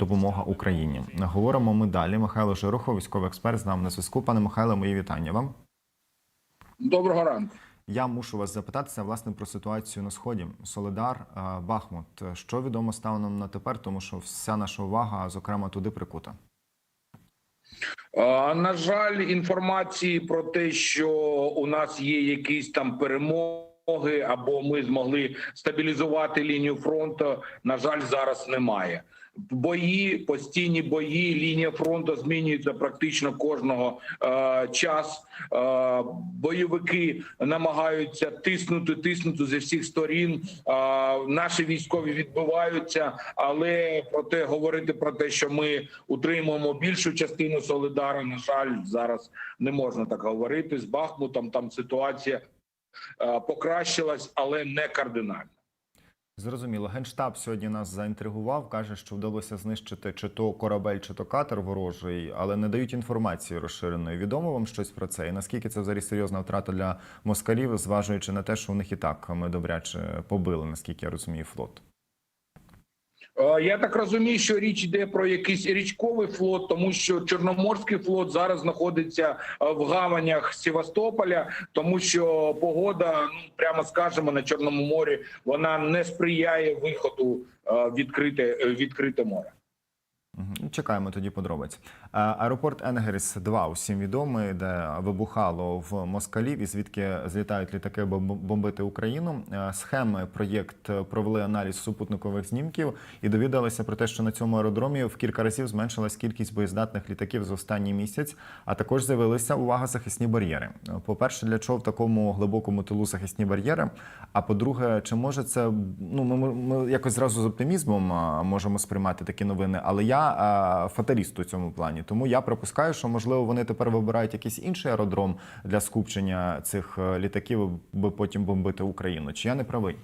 допомога Україні. Говоримо ми далі. Михайло Широхов, військовий експерт, з нами на зв'язку. Пане Михайло, мої вітання вам. Доброго ранку. Я мушу вас запитатися власне про ситуацію на сході. Солидар, е, Бахмут. Що відомо станом на тепер, тому що вся наша увага, зокрема, туди прикута. На жаль, інформації про те, що у нас є якісь там перемоги, або ми змогли стабілізувати лінію фронту. На жаль, зараз немає. Бої, постійні бої, лінія фронту змінюється практично кожного е, час. Е, бойовики намагаються тиснути, тиснути зі всіх сторін. Е, наші військові відбиваються, але проте говорити про те, що ми утримуємо більшу частину Солидара, на жаль, зараз не можна так говорити. З Бахмутом там ситуація е, покращилась, але не кардинально. Зрозуміло, генштаб сьогодні нас заінтригував. каже, що вдалося знищити чи то корабель, чи то катер ворожий, але не дають інформації розширеної. Відомо вам щось про це? І наскільки це взагалі серйозна втрата для москалів, зважуючи на те, що у них і так ми добряче побили, наскільки я розумію, флот. Е, Я так розумію, що річ йде про якийсь річковий флот, тому що Чорноморський флот зараз знаходиться е, в гаванях Севастополя, тому що погода, ну прямо скажемо, на Чорному морі вона не сприяє виходу е, відкрите відкрите море. Мгм. Чекаємо тоді подробиць. Е, Аеропорт Енгельс 2 усім відомий, де вибухало в Москалів і звідки злітають літаки бом- бомбити Україну. Е, Схеми проєкт провели аналіз супутникових знімків і довідалися про те, що на цьому аеродромі в кілька разів зменшилась кількість боєздатних літаків за останній місяць. А також з'явилися увага захисні бар'єри. Е, По-перше, для чого в такому глибокому тилу захисні бар'єри? А по-друге, чи може це ну ми, ми якось зразу з оптимізмом можемо сприймати такі новини? Але я фаталіст у цьому плані, тому я припускаю, що можливо вони тепер вибирають якийсь інший аеродром для скупчення цих е, літаків, аби потім бомбити Україну. Чи я не правий?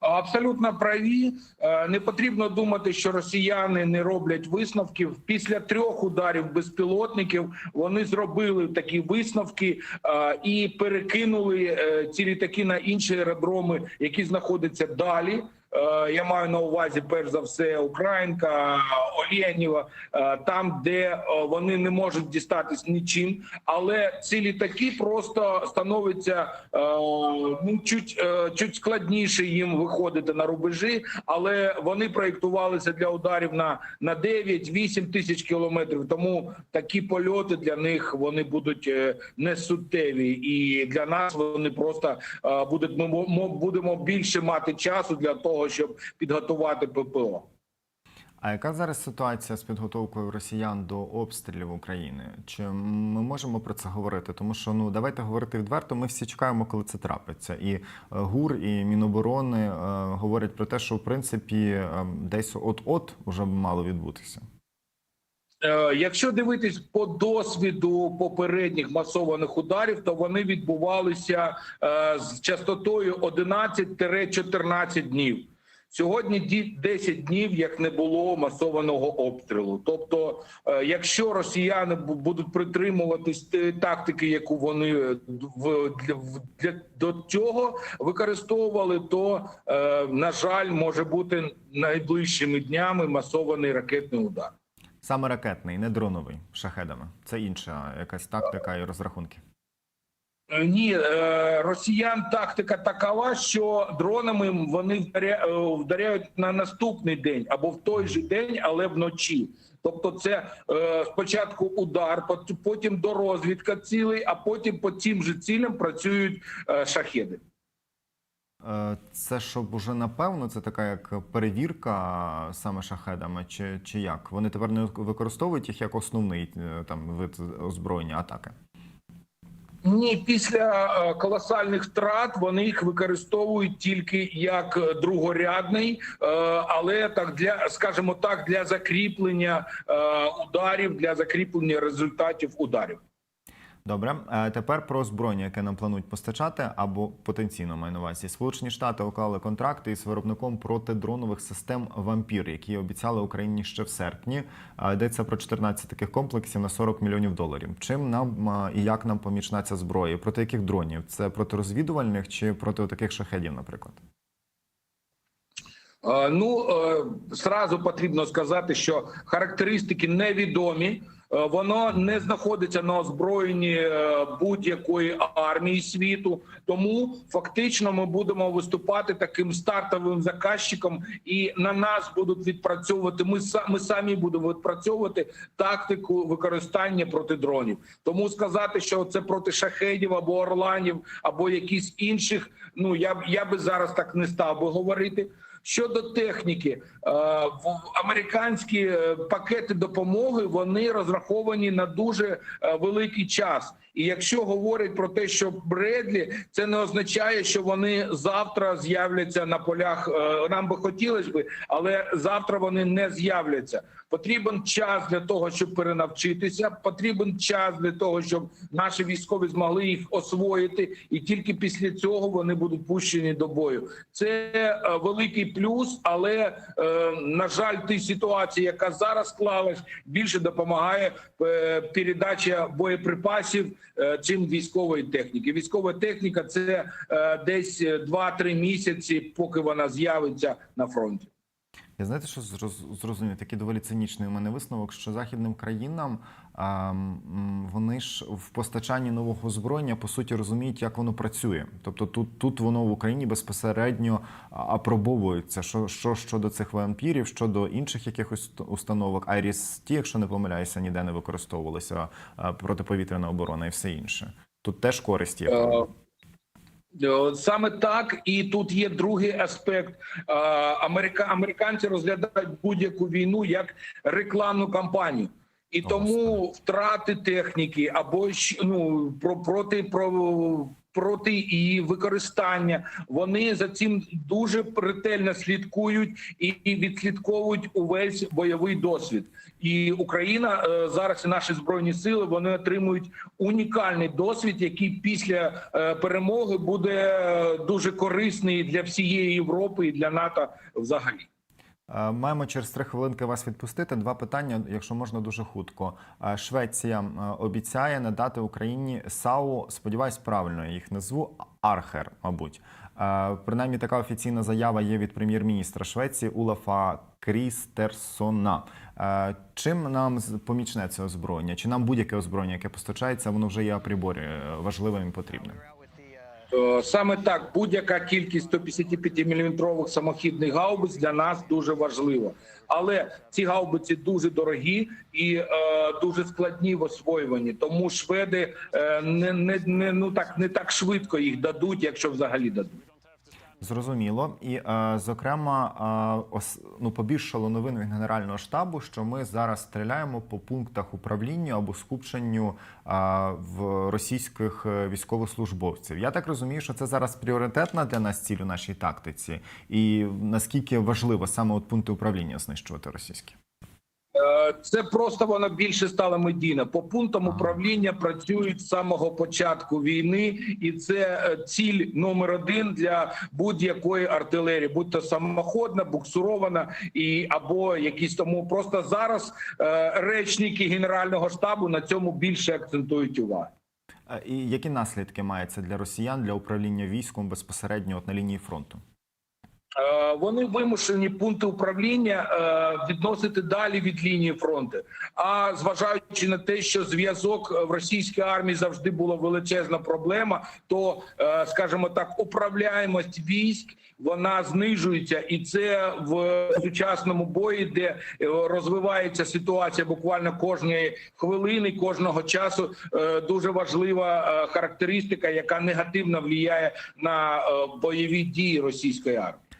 Абсолютно праві. Е, Не потрібно думати, що росіяни не роблять висновків. Після трьох ударів безпілотників вони зробили такі висновки е, і перекинули ці літаки на інші аеродроми, які знаходяться далі. Е, Я маю на увазі перш за все Українка, Олєнєва, е, там, де е, вони не можуть дістатись нічим, але ці літаки просто становиться ну чуть, чуть складніше їм виходити на рубежі, але вони проєктувалися для ударів на, на 9-8 тисяч кілометрів. Тому такі польоти для них вони будуть е, не суттєві, і для нас вони просто будуть ми будемо більше мати часу для того, щоб підготувати ППО. А яка зараз ситуація з підготовкою росіян до обстрілів України? Чи ми можемо про це говорити? Тому що ну давайте говорити відверто. Ми всі чекаємо, коли це трапиться. І е, ГУР і Міноборони е, говорять про те, що в принципі е, десь от-от уже мало відбутися. Е, Якщо дивитись по досвіду попередніх масованих ударів, то вони відбувалися е, з частотою 11-14 днів. Сьогодні ді- 10 днів як не було масованого обстрілу. Тобто, е, якщо росіяни будуть притримуватись тактики, яку вони в до цього використовували, то на жаль може бути найближчими днями масований ракетний удар. Саме ракетний, не дроновий шахедами. Це інша якась тактика і розрахунки. Е, Ні, е, росіян тактика такова, що дронами вони е, вдаряють на наступний день або в той же день, але вночі. Тобто, це спочатку удар, потім до розвідка цілей, а потім по цим же цілям працюють шахеди. Е, Це щоб уже напевно це така як перевірка саме шахедами, чи, чи як? Вони тепер не використовують їх як основний е, там вид озброєння атаки. Ні, після е, колосальних втрат вони їх використовують тільки як другорядний, але так для, скажімо так, для закріплення ударів, для закріплення результатів ударів. Добре, Е, тепер про озброєння, яке нам планують постачати, або потенційно маю на увазі. Сполучені Штати уклали контракти із виробником протидронових систем Вампір, які обіцяли Україні ще в серпні. Е, Йдеться про 14 таких комплексів на 40 мільйонів доларів. Чим нам е, і як нам помічна ця зброя? Проти яких дронів? Це проти розвідувальних чи проти таких шахедів, наприклад? Ну зразу потрібно сказати, що характеристики невідомі. Е, Воно не знаходиться на озброєнні е, будь-якої армії світу, тому фактично ми будемо виступати таким стартовим заказчиком, і на нас будуть відпрацьовувати. Ми ми самі будемо відпрацьовувати тактику використання проти дронів. Тому сказати, що це проти шахедів або орланів, або якісь інших. Ну я б я би зараз так не став би говорити. Щодо техніки, е, американські е, пакети допомоги вони розраховані на дуже е, великий час. І якщо говорять про те, що Бредлі, це не означає, що вони завтра з'являться на полях. Е, Нам би хотілося би, але завтра вони не з'являться. Потрібен час для того, щоб перенавчитися. Потрібен час для того, щоб наші військові змогли їх освоїти, і тільки після цього вони будуть пущені до бою. Це е, великий плюс, але е, на жаль, тій ситуації, яка зараз склалась, більше допомагає передача боєприпасів, чим військової техніки. Військова техніка це е, десь 2-3 місяці, поки вона з'явиться на фронті. Я знаєте, що зроз- зрозумів? Такий доволі цинічний у мене висновок, що західним країнам а, вони ж в постачанні нового озброєння по суті розуміють, як воно працює. Тобто тут, тут воно в Україні безпосередньо апробовується. Що, що щодо цих вампірів, щодо інших якихось установок, Айріс ті, якщо не помиляюся, ніде не використовувалися протиповітряна оборона і все інше. Тут теж користь є. Е, Саме так, і тут є другий аспект. Е, Америка, американці розглядають будь-яку війну як рекламну кампанію. І тому втрати техніки або ну про проти про проти її використання. Вони за цим дуже ретельно слідкують і відслідковують увесь бойовий досвід. І Україна е, зараз і наші збройні сили вони отримують унікальний досвід, який після е, перемоги буде е, дуже корисний для всієї Європи і для НАТО взагалі. Е, Маємо через три хвилинки вас відпустити. Два питання, якщо можна, дуже хутко. Е, Швеція е, обіцяє надати Україні САУ, сподіваюсь, правильно я їх назву Архер, мабуть. Принаймні, така офіційна заява є від прем'єр-міністра Швеції Улафа Крістерсона. Чим нам помічне це озброєння? Чи нам будь-яке озброєння, яке постачається, воно вже є апріборі важливим і потрібним? Е, Саме так, будь-яка кількість 155 мм самохідних гаубиць для нас дуже важлива. Але ці гаубиці дуже дорогі і е, дуже складні в освоюванні. Тому шведи е, не, не, не ну так не так швидко їх дадуть, якщо взагалі дадуть. Зрозуміло, і е, зокрема, е, ну побільшало новин від генерального штабу, що ми зараз стріляємо по пунктах управління або скупченню е, в російських військовослужбовців. Я так розумію, що це зараз пріоритетна для нас ціль у нашій тактиці, і наскільки важливо саме от пункти управління знищувати російські. Е, Це просто воно більше стало медійно. По пунктам управління працюють з самого початку війни, і це е, ціль номер один для будь-якої артилерії, будь то самоходна, буксурована і або якісь тому. Просто зараз е, речники генерального штабу на цьому більше акцентують увагу. І які наслідки має це для росіян для управління військом безпосередньо от на лінії фронту? Вони вимушені пункти управління е, відносити далі від лінії фронту. А зважаючи на те, що зв'язок в російській армії завжди була величезна проблема, то е, скажімо так, управляємость військ вона знижується, і це в сучасному бої, де е, розвивається ситуація буквально кожної хвилини, кожного часу. Дуже важлива характеристика, яка негативно впливає на бойові дії російської армії.